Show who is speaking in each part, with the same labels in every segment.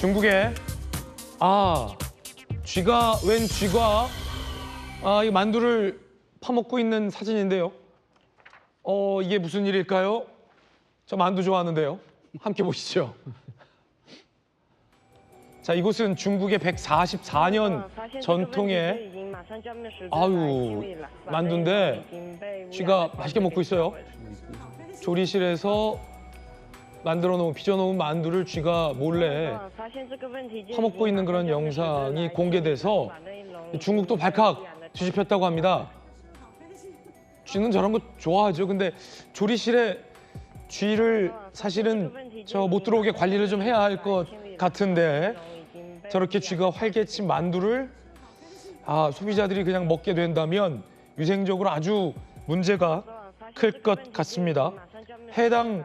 Speaker 1: 중국에 아 쥐가 웬 쥐가 아 이 만두를 파먹고 있는 사진인데요. 어 이게 무슨 일일까요? 저 만두 좋아하는데요. 함께 보시죠. 자 이곳은 중국의 144년 전통의 아유, 만두인데 쥐가 맛있게 먹고 있어요. 조리실에서 만들어 놓은 빚어 놓은 만두를 쥐가 몰래
Speaker 2: 파먹고 있는 그런 영상이 공개돼서
Speaker 1: 중국도 발칵 뒤집혔다고 합니다. 쥐는 저런 거 좋아하죠. 근데 조리실에 쥐를 사실은 저 못 들어오게 관리를 좀 해야 할 것 같은데 저렇게 쥐가 활개친 만두를 아 소비자들이 그냥 먹게 된다면 위생적으로 아주 문제가 클 것 같습니다. 해당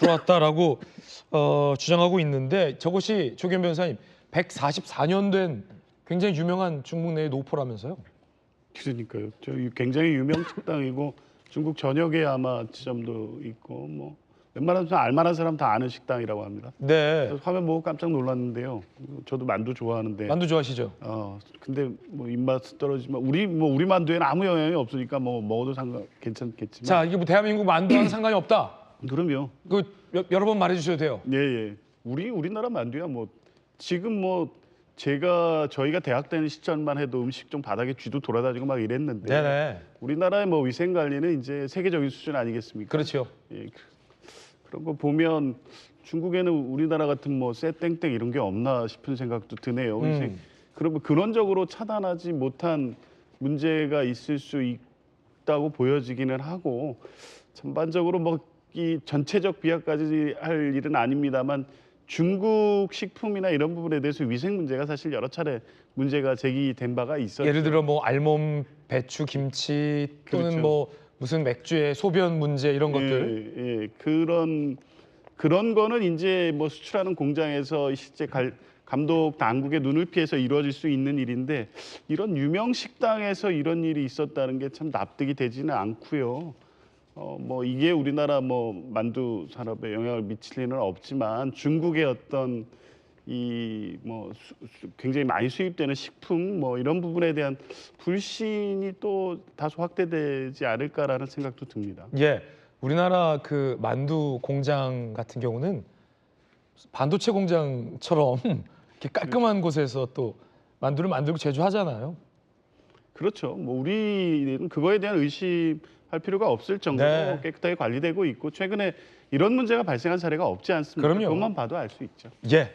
Speaker 1: 들어왔다라고 어, 주장하고 있는데 저것이 조견 변호사님 144년 된 굉장히 유명한 중국 내의 노포라면서요?
Speaker 3: 그러니까요. 저 굉장히 유명 식당이고 중국 전역에 아마 지점도 있고 뭐 웬만한 사람 알만한 사람 다 아는 식당이라고 합니다.
Speaker 1: 네.
Speaker 3: 화면 보고 깜짝 놀랐는데요. 저도 만두 좋아하는데
Speaker 1: 만두 좋아하시죠?
Speaker 3: 어 근데 뭐 입맛 떨어지면 우리 뭐 우리 만두에는 아무 영향이 없으니까 뭐 먹어도 상관 괜찮겠지만
Speaker 1: 자 이게 뭐 대한민국 만두와는 상관이 없다.
Speaker 3: 그럼요.
Speaker 1: 그 여- 여러 번 말해주셔도 돼요.
Speaker 3: 예 예. 우리 우리나라 만두야 뭐 지금 뭐 제가 저희가 대학 다니는 시절만 해도 음식점 바닥에 쥐도 돌아다니고 막 이랬는데
Speaker 1: 네네.
Speaker 3: 우리나라의 뭐 위생 관리는 이제 세계적인 수준 아니겠습니까?
Speaker 1: 그렇죠.
Speaker 3: 예, 그- 그런 거 보면 중국에는 우리나라 같은 뭐 쎄땡땡 이런 게 없나 싶은 생각도 드네요.
Speaker 1: 음.
Speaker 3: 그러면 근원적으로 차단하지 못한 문제가 있을 수 있다고 보여지기는 하고 전반적으로 뭐 이 전체적 비하까지 할 일은 아닙니다만 중국 식품이나 이런 부분에 대해서 위생 문제가 사실 여러 차례 문제가 제기된 바가 있었죠.
Speaker 1: 예를 들어 뭐 알몸, 배추, 김치 또는
Speaker 3: 그렇죠.
Speaker 1: 뭐 무슨 맥주의 소변 문제 이런 것들.
Speaker 3: 예, 예. 그런 그런 거는 이제 뭐 수출하는 공장에서 실제 갈- 감독 당국의 눈을 피해서 이루어질 수 있는 일인데 이런 유명 식당에서 이런 일이 있었다는 게 참 납득이 되지는 않고요. 어 뭐 이게 우리나라 뭐 만두 산업에 영향을 미칠 리는 없지만 중국의 어떤 이 뭐 굉장히 많이 수입되는 식품 뭐 이런 부분에 대한 불신이 또 다소 확대되지 않을까라는 생각도 듭니다.
Speaker 1: 예, 우리나라 그 만두 공장 같은 경우는 반도체 공장처럼 이렇게 깔끔한 곳에서 또 만두를 만들고 제조하잖아요.
Speaker 3: 그렇죠. 뭐 우리는 그거에 대한 의심 할 필요가 없을 정도로
Speaker 1: 네.
Speaker 3: 깨끗하게 관리되고 있고 최근에 이런 문제가 발생한 사례가 없지 않습니까?
Speaker 1: 그럼요.
Speaker 3: 그것만 봐도 알 수 있죠.
Speaker 1: 예,